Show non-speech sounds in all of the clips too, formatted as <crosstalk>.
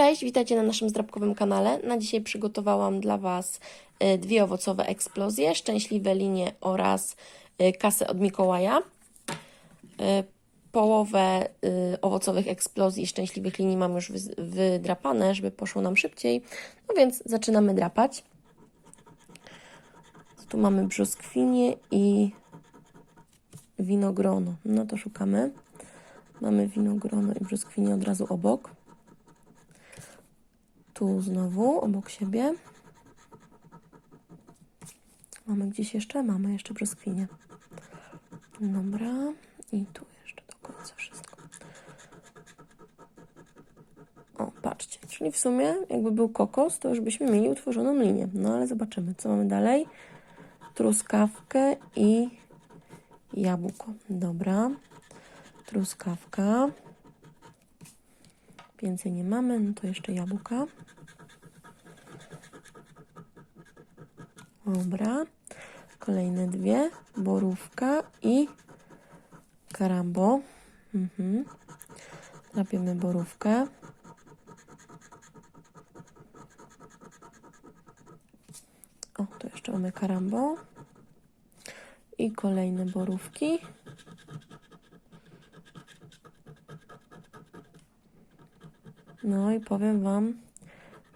Cześć, witajcie na naszym zdrabkowym kanale. Na dzisiaj przygotowałam dla Was e, dwie owocowe eksplozje, szczęśliwe linie oraz e, kasę od Mikołaja. E, Połowę owocowych eksplozji i szczęśliwych linii mam już wydrapane, żeby poszło nam szybciej. No więc zaczynamy drapać. Tu mamy brzoskwinię i winogrono. No to szukamy. Mamy winogrono i brzoskwinię od razu obok. Tu znowu obok siebie. Mamy gdzieś jeszcze? Mamy jeszcze brzoskwinię. Dobra. I tu jeszcze do końca wszystko. O, patrzcie. Czyli w sumie jakby był kokos, to już byśmy mieli utworzoną linię. No ale zobaczymy, co mamy dalej. Truskawkę i jabłko. Dobra. Truskawka. Więcej nie mamy, no to jeszcze jabłka. Dobra. Kolejne dwie. Borówka i karambo. Mhm. Borówkę. O, tu jeszcze mamy karambo. I kolejne borówki. No i powiem Wam,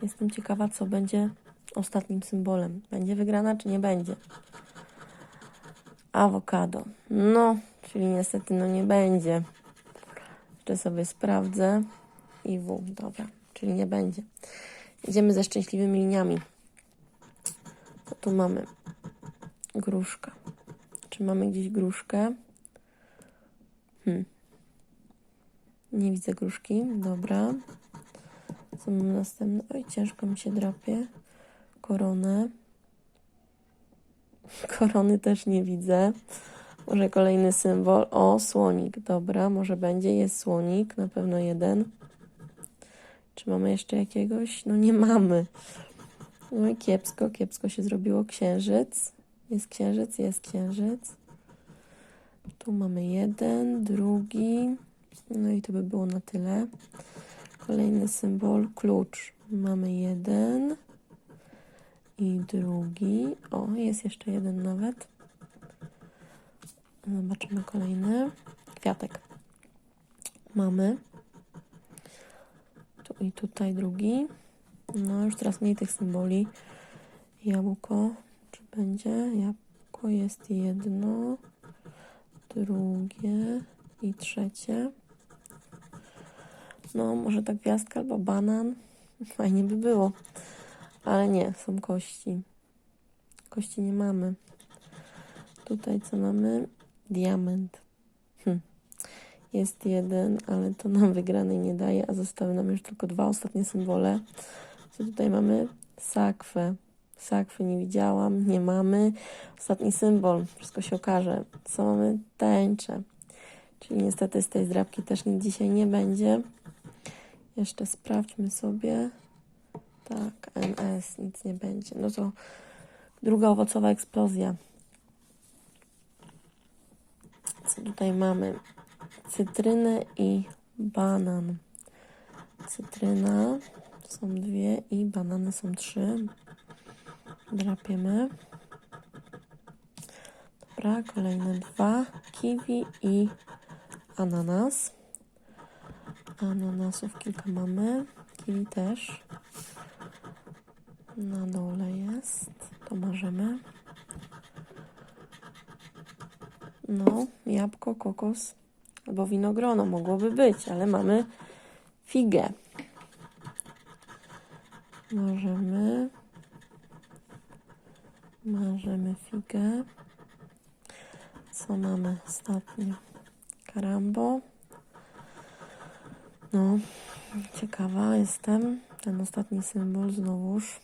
jestem ciekawa, co będzie ostatnim symbolem. Będzie wygrana, czy nie będzie? Awokado. No, czyli niestety no nie będzie. Jeszcze sobie sprawdzę. I W, dobra, czyli nie będzie. Idziemy ze szczęśliwymi liniami. Co tu mamy? Gruszka. Czy mamy gdzieś gruszkę? Hmm. Nie widzę gruszki. Dobra. Co mam następne? Oj, ciężko mi się drapie. Koronę. <laughs> Korony też nie widzę. Może kolejny symbol. O, słonik. Dobra, może będzie. Jest słonik. Na pewno jeden. Czy mamy jeszcze jakiegoś? No nie mamy. No kiepsko, kiepsko się zrobiło. Księżyc. Jest księżyc, jest księżyc. Tu mamy jeden, drugi. No i to by było na tyle. Kolejny symbol, klucz. Mamy jeden i drugi. O, jest jeszcze jeden nawet. Zobaczymy kolejny. Kwiatek. Mamy. Tu i tutaj drugi. No, już teraz mniej tych symboli. Jabłko. Czy będzie? Jabłko jest jedno, drugie i trzecie. No, może ta gwiazdka albo banan. Fajnie by było. Ale nie, są kości. Kości nie mamy. Tutaj co mamy? Diament. Hm. Jest jeden, ale to nam wygranej nie daje, a zostały nam już tylko dwa ostatnie symbole. Co tutaj mamy? Sakwę. Sakwy nie widziałam, nie mamy. Ostatni symbol, wszystko się okaże. Co mamy? Tęczę. Czyli niestety z tej zdrabki też nic dzisiaj nie będzie. Jeszcze sprawdźmy sobie. Tak, NS, nic nie będzie. No to druga owocowa eksplozja. Co tutaj mamy? Cytrynę i banan. Cytryna są dwie i banany są trzy. Drapiemy. Dobra, kolejne dwa. Kiwi i ananas. Ananasów kilka mamy. Kiwi też. Na dole jest. To możemy. No, jabłko, kokos albo winogrono mogłoby być, ale mamy figę. Możemy. Możemy figę. Co mamy ostatnio? Karambo. No, ciekawa jestem. Ten ostatni symbol znowuż.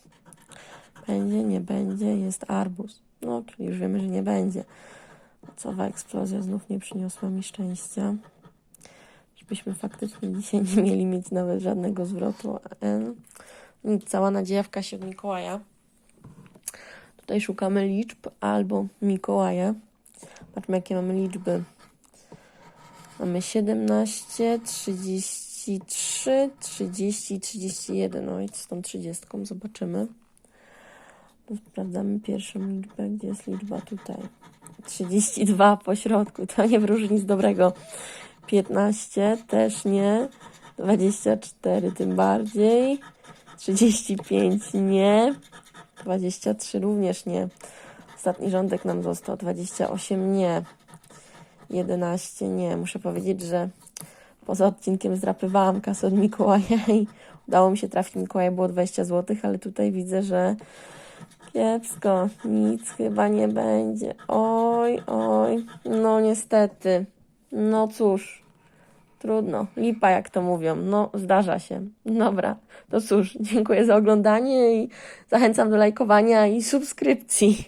Będzie, nie będzie, jest arbuz. No, czyli już wiemy, że nie będzie. Owocowa eksplozja znów nie przyniosła mi szczęścia. Żebyśmy faktycznie dzisiaj nie mieli mieć nawet żadnego zwrotu. Nic, cała nadzieja w kasie Mikołaja. Tutaj szukamy liczb albo Mikołaja. Patrzmy, jakie mamy liczby. Mamy 17, 30. 33, 30, 31. Oj, z tą 30? Zobaczymy. To sprawdzamy pierwszą liczbę. Gdzie jest liczba tutaj? 32 po środku. To nie wróży nic dobrego. 15 też nie. 24 tym bardziej. 35 nie. 23 również nie. Ostatni rządek nam został. 28 nie. 11 nie. Muszę powiedzieć, że poza odcinkiem zdrapywałam kasę od Mikołaja i udało mi się trafić. Mikołaja było 20 zł, ale tutaj widzę, że kiepsko. Nic chyba nie będzie. Oj, oj. No niestety. No cóż. Trudno. Lipa, jak to mówią. No, zdarza się. Dobra. To cóż, dziękuję za oglądanie i zachęcam do lajkowania i subskrypcji.